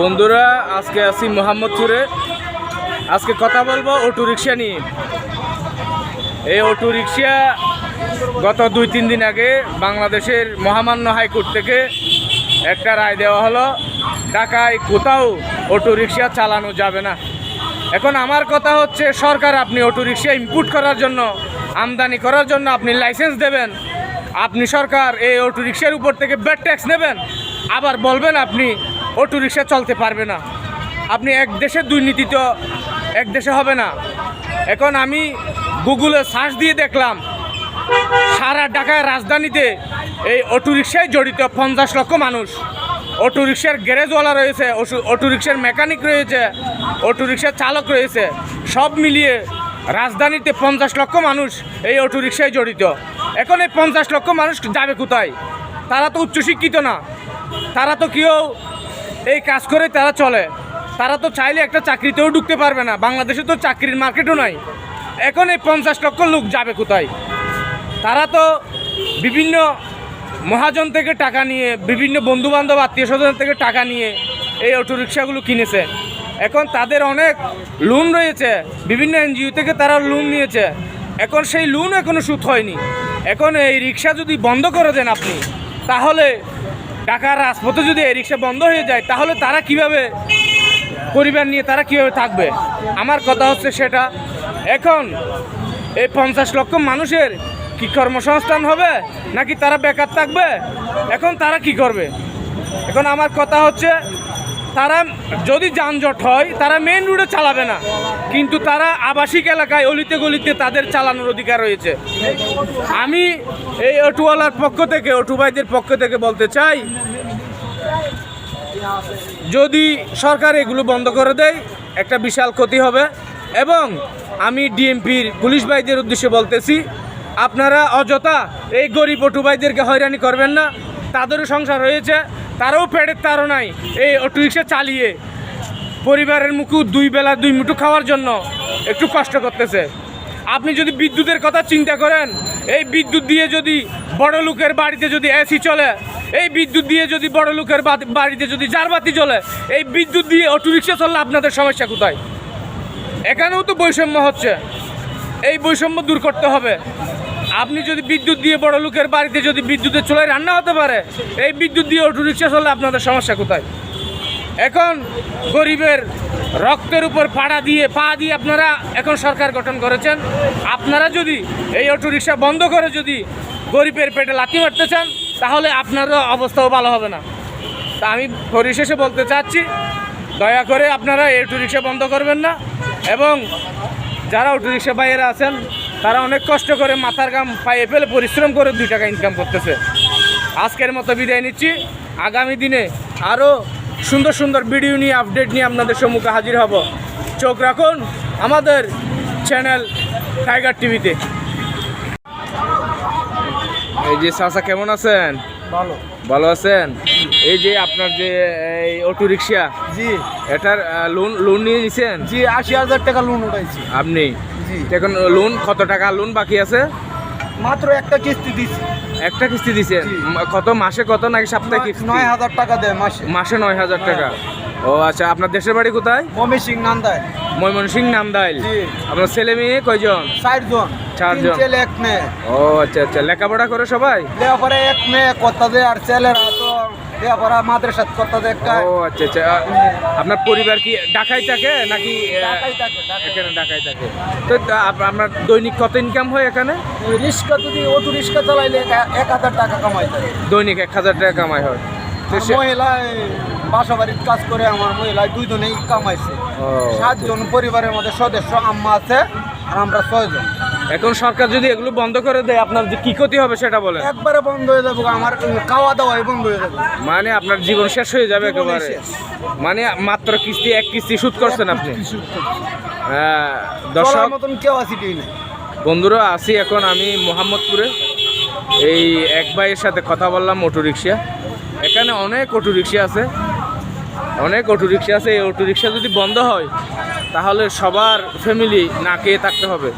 বন্ধুরা, আজকে আছি মোহাম্মদপুরে। আজকে কথা বলব অটো রিক্সা নিয়ে। এই অটো রিক্সা গত দুই, তিন দিন আগে বাংলাদেশের মহামান্য হাইকোর্ট থেকে একটা রায় দেওয়া হলো, ঢাকায় কোথাও অটো রিক্সা চালানো যাবে না। এখন আমার কথা হচ্ছে, সরকার আপনি অটো রিক্সা ইম্পোর্ট করার জন্য, আমদানি করার জন্য আপনি লাইসেন্স দেবেন। আপনি সরকার এই অটো রিক্সার উপর থেকে ব্যাড ট্যাক্স নেবেন। আবার বলবেন আপনি অটো রিক্সা চলতে পারবে না। আপনি এক দেশের দুর্নীতি তো এক দেশে হবে না। এখন আমি গুগলে সার্চ দিয়ে দেখলাম, সারা ঢাকায় রাজধানীতে এই অটো রিক্সায় জড়িত পঞ্চাশ লক্ষ মানুষ। অটো রিক্সার গ্যারেজওয়ালা রয়েছে অটো রিক্সার মেকানিক রয়েছে, অটো রিক্সার চালক রয়েছে, সব মিলিয়ে রাজধানীতে পঞ্চাশ লক্ষ মানুষ এই অটো রিক্সায় জড়িত। এখন এই পঞ্চাশ লক্ষ মানুষ যাবে কোথায়? তারা তো উচ্চশিক্ষিত না। তারা তো কেউ এই কাজ করে তারা চলে। তারা তো চাইলে একটা চাকরিতেও ঢুকতে পারবে না। বাংলাদেশে তো চাকরির মার্কেটও নাই। এখন এই পঞ্চাশ লক্ষ লোক যাবে কোথায়? তারা তো বিভিন্ন মহাজন থেকে টাকা নিয়ে, বিভিন্ন বন্ধু বান্ধব আত্মীয় স্বজন থেকে টাকা নিয়ে এই অটোরিকশাগুলো কিনেছে। এখন তাদের অনেক লোন রয়েছে। বিভিন্ন এনজিও থেকে তারা লোন নিয়েছে। এখন সেই লোন এখনও সুদ হয়নি। এখন এই রিক্সা যদি বন্ধ করে দেন আপনি, তাহলে ঢাকার রাজপথে যদি এই রিক্সা বন্ধ হয়ে যায়, তাহলে তারা কীভাবে পরিবার নিয়ে তারা কীভাবে থাকবে? আমার কথা হচ্ছে সেটা। এখন এই পঞ্চাশ লক্ষ মানুষের কি কর্মসংস্থান হবে, নাকি তারা বেকার থাকবে? এখন তারা কি করবে? এখন আমার কথা হচ্ছে তারা যদি যানজট হয়, তারা মেন রোডে চালাবে না। কিন্তু তারা আবাসিক এলাকায় অলিতে গলিতে তাদের চালানোর অধিকার রয়েছে। আমি এই অটোওয়ালার পক্ষ থেকে অটো ভাইদের পক্ষ থেকে বলতে চাই, যদি সরকার এগুলো বন্ধ করে দেয়, একটা বিশাল ক্ষতি হবে। এবং আমি ডিএমপির পুলিশ ভাইদের উদ্দেশ্যে বলতেছি, আপনারা অযথা এই গরিব অটু ভাইদেরকে হয়রানি করবেন না। তাদেরও সংসার রয়েছে তারাও পেটের নাই। এই অটো রিক্সা চালিয়ে পরিবারের মুখে দুই বেলা দুই মুঠো খাওয়ার জন্য একটু কষ্ট করতেছে। আপনি যদি বিদ্যুতের কথা চিন্তা করেন, এই বিদ্যুৎ দিয়ে যদি বড় লোকের বাড়িতে যদি এসি চলে, এই বিদ্যুৎ দিয়ে যদি বড় লোকের বাড়িতে যদি জারবাতি চলে এই বিদ্যুৎ দিয়ে অটোরিক্সা চললে আপনাদের সমস্যা কোথায়? এখানেও তো বৈষম্য হচ্ছে। এই বৈষম্য দূর করতে হবে। আপনি যদি বিদ্যুৎ দিয়ে বড় লোকের বাড়িতে যদি বিদ্যুতের চুলায় রান্না হতে পারে, এই বিদ্যুৎ দিয়ে অটোরিক্সা চললে আপনাদের সমস্যা কোথায়? এখন গরিবের রক্তের উপর পাড়া দিয়ে, পা দিয়ে আপনারা এখন সরকার গঠন করেছেন। আপনারা যদি এই অটো রিক্সা বন্ধ করে যদি গরিবের পেটে লাথি মারতে চান, তাহলে আপনারও অবস্থাও ভালো হবে না। তা আমি পরিশেষে বলতে চাচ্ছি, দয়া করে আপনারা এই অটো রিক্সা বন্ধ করবেন না এবং যারা অটো রিক্সা ভাইয়েরা আছেন তারা অনেক কষ্ট করে মাথার গাম পায়ে ফেলে পরিশ্রম করে দুই টাকা ইনকাম করতেছে। আজকের মতো বিদায় নিচ্ছি। আগামী দিনে আরও সুন্দর সুন্দর ভিডিও নিয়ে আপডেট নিয়ে আপনাদের সম্মুখে হাজির হব। চোখ রাখুন আমাদের চ্যানেল টাইগার টিভিতে এই যে চাচা কেমন আছেন? ভালো। ভালো আছেন? এই যে আপনার যে এই অটো রিক্সা জি। এটার লোন লোন নিয়ে নিছেন? জি আশি হাজার টাকা লোন উঠাইছি। আপনি? জি। এখন লোন কত টাকা? লোন বাকি আছে? মাত্র একটা কিস্তি দিছি। একটা কিস্তি দিছেন কত? মাসে কত নাকি সপ্তাহে কিস্তি? নয় হাজার টাকা দেয় মাসে। মাসে নয় হাজার টাকা। ও আচ্ছা আপনার দেশের বাড়ি কোথায়? মমি সিং নান্দায় ময়মনসিং নামদাইল জি। আপনার ছেলে মেয়ে কয়জন? চারজন। চারজন। ছেলে এক মেয়ে। ও আচ্ছা আচ্ছা লেখাপড়া করে সবাই? লেখাপড়া এক মেয়ে করতে দেয় আর ছেলেরা তো লেখাপড়া মাদ্রাসাত করতে একটা ও আচ্ছা আচ্ছা। আপনার পরিবার কি ঢাকায় থাকে নাকি থাকে। এখানে ঢাকায় থাকে? তো আপনার দৈনিক কত ইনকাম হয় এখানে? রিক্সা যদি অটো রিক্সা চালাইলে এক- হাজার টাকা কামাই যায় দৈনিক এক হাজার টাকা কামাই হয়। মহিলায় বাসা বাড়ির কাজ করে আমার মহিলায় দুইজনেই কামাইছে। সাতজন পরিবারের মধ্যে সদস্য আম্মা আছে আর আমরা ছয়জন। এখন সরকার যদি এগুলো বন্ধ করে দেয় আপনার যে কি ক্ষতি হবে সেটা বলেন। একবারে বন্ধ হয়ে যাব আমার খাওয়া দাওয়াই বন্ধ হয়ে যাবে। মানে আপনার জীবন শেষ হয়ে যাবে একেবারে। মানে মাত্র কিস্তি এক কিস্তি সুদ করছেন আপনি? হ্যাঁ, দর্শক মতন কেউ নেই। বন্ধুরা আছি এখন আমি মোহাম্মদপুরে। এই এক ভাইয়ের সাথে কথা বললাম অটো রিক্সা এখানে অনেক অটো রিক্সা আছে। অনেক অটো রিক্সা আছে। এই অটো রিক্সা যদি বন্ধ হয় তাহলে সবার ফ্যামিলি না খেয়ে থাকতে হবে।